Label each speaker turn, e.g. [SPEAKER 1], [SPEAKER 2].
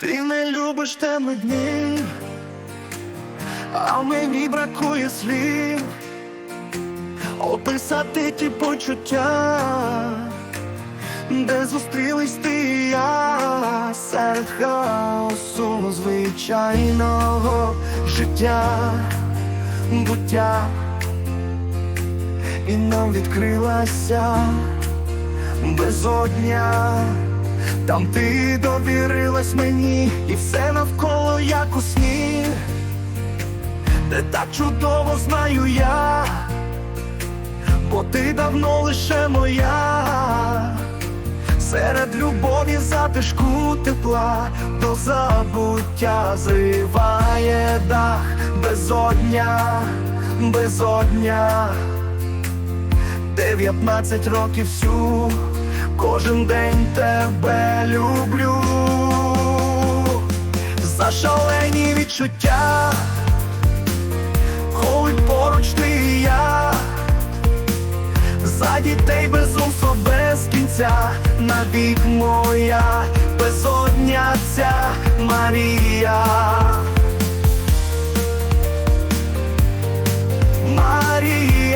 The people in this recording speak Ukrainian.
[SPEAKER 1] Ти не любиш темних днів, а мені бракує слів. Описати ті почуття, де зустрілись ти і я. Серед хаосу звичайного життя, буття, і нам відкрилася безодня. Там ти довірилась мені, і все навколо як у сні, де так чудово знаю я, бо ти давно лише моя, серед любові затишку тепла до забуття зриває дах. Безодня, безодня. Дев'ятнадцять років всю, кожен день тебе люблю, за шалені відчуття, коли поруч ти і я, за дітей без усу, без кінця, навік моя, безодня ця Марія. Марія.